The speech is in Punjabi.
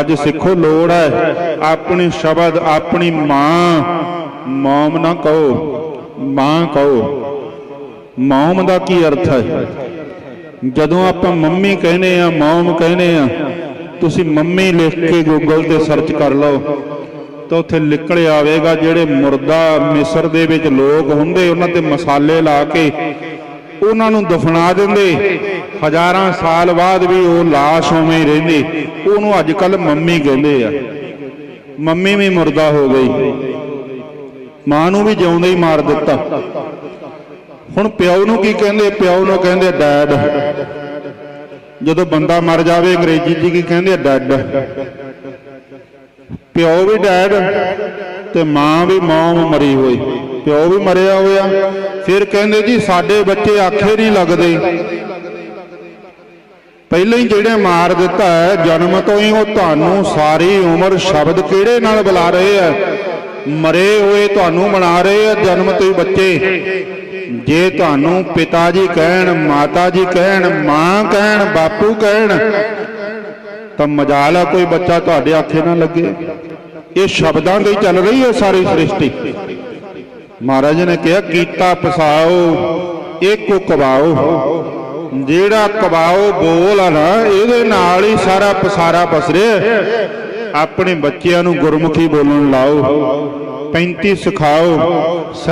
ਅੱਜ ਸਿੱਖੋ ਲੋੜ ਹੈ। ਆਪਣੀ ਸ਼ਬਦ, ਆਪਣੀ ਮਾਂ, ਮੌਮ ਨਾ ਕਹੋ, ਮਾਂ ਕਹੋ। ਮੌਮ ਦਾ ਕੀ ਅਰਥ ਹੈ? ਜਦੋਂ ਆਪਾਂ ਮੰਮੀ ਕਹਿੰਦੇ ਆ, ਮੌਮ ਕਹਿੰਦੇ ਆ, ਤੁਸੀਂ ਮੰਮੀ ਲਿਖ ਕੇ ਗੂਗਲ ਤੇ ਸਰਚ ਕਰ ਲਓ, ਤਾਂ ਉੱਥੇ ਨਿਕਲ ਆਵੇਗਾ ਜਿਹੜੇ ਮੁਰਦਾ, ਮਿਸਰ ਦੇ ਵਿੱਚ ਲੋਕ ਹੁੰਦੇ, ਉਹਨਾਂ ਤੇ ਮਸਾਲੇ ਲਾ ਕੇ ਉਹਨਾਂ ਨੂੰ ਦਫਨਾ ਦਿੰਦੇ। ਹਜ਼ਾਰਾਂ ਸਾਲ ਬਾਅਦ ਵੀ ਉਹ ਲਾਸ਼ ਉਵੇਂ ਹੀ ਰਹਿੰਦੀ। ਉਹਨੂੰ ਅੱਜ ਕੱਲ ਮੰਮੀ ਕਹਿੰਦੇ ਆ। ਮੰਮੀ ਵੀ ਮੁਰਦਾ ਹੋ ਗਈ। ਮਾਂ ਨੂੰ ਵੀ ਜਿਉਂਦੇ ਹੀ ਮਾਰ ਦਿੱਤਾ। ਹੁਣ ਪਿਓ ਨੂੰ ਕੀ ਕਹਿੰਦੇ? ਪਿਓ ਨੂੰ ਕਹਿੰਦੇ ਡੈਡ ਜਦੋਂ ਬੰਦਾ ਮਰ ਜਾਵੇ, ਅੰਗਰੇਜ਼ੀ 'ਚ ਕੀ ਕਹਿੰਦੇ? ਡੈਡ ਪਿਓ ਵੀ ਡੈਡ ਤੇ ਮਾਂ ਵੀ ਮੌਮ ਮਰੀ ਹੋਈ। ਪਿਓ ਵੀ ਮਰਿਆ ਹੋਇਆ। ਫਿਰ ਕਹਿੰਦੇ ਜੀ, ਸਾਡੇ ਬੱਚੇ ਆਖੇ ਨਹੀਂ ਲੱਗਦੇ। ਪਹਿਲਾਂ ਹੀ ਜਿਹੜੇ ਮਾਰ ਦਿੱਤਾ ਹੈ, ਜਨਮ ਤੋਂ ਹੀ ਉਹ ਤੁਹਾਨੂੰ ਸਾਰੀ ਉਮਰ ਸ਼ਬਦ ਕਿਹੜੇ ਨਾਲ ਬੁਲਾ ਰਹੇ ਆ? ਮਰੇ ਹੋਏ ਤੁਹਾਨੂੰ ਬਣਾ ਰਹੇ ਆ, ਜਨਮ ਤੋਂ ਹੀ ਬੱਚੇ। ਜੇ ਤੁਹਾਨੂੰ ਪਿਤਾ ਜੀ ਕਹਿਣ, ਮਾਤਾ ਜੀ ਕਹਿਣ, ਮਾਂ ਕਹਿਣ, ਬਾਪੂ ਕਹਿਣ, ਤਾਂ ਮਜਾਲ ਆ, ਕੋਈ ਬੱਚਾ ਤੁਹਾਡੇ ਆਖੇ ਨਾ ਲੱਗੇ। ਇਹ ਸ਼ਬਦਾਂ ਦੇ ਚੱਲ ਰਹੀ ਹੈ ਸਾਰੀ ਸ੍ਰਿਸ਼ਟੀ। ਮਹਾਰਾਜ ਨੇ ਕਿਹਾ, ਕੀਤਾ ਪਸਾਓ, ਇੱਕੋ ਕਵਾਓ ਜਿਹੜਾ ਕਵਾਓ, ਬੋਲ ਆ ਨਾ, ਇਹਦੇ ਨਾਲ ਹੀ ਸਾਰਾ ਪਸਾਰਾ ਪਸਰਿਆ ਆਪਣੇ ਬੱਚਿਆਂ ਨੂੰ ਗੁਰਮੁਖੀ ਬੋਲਣ ਲਾਓ 35 ਸਿਖਾਓ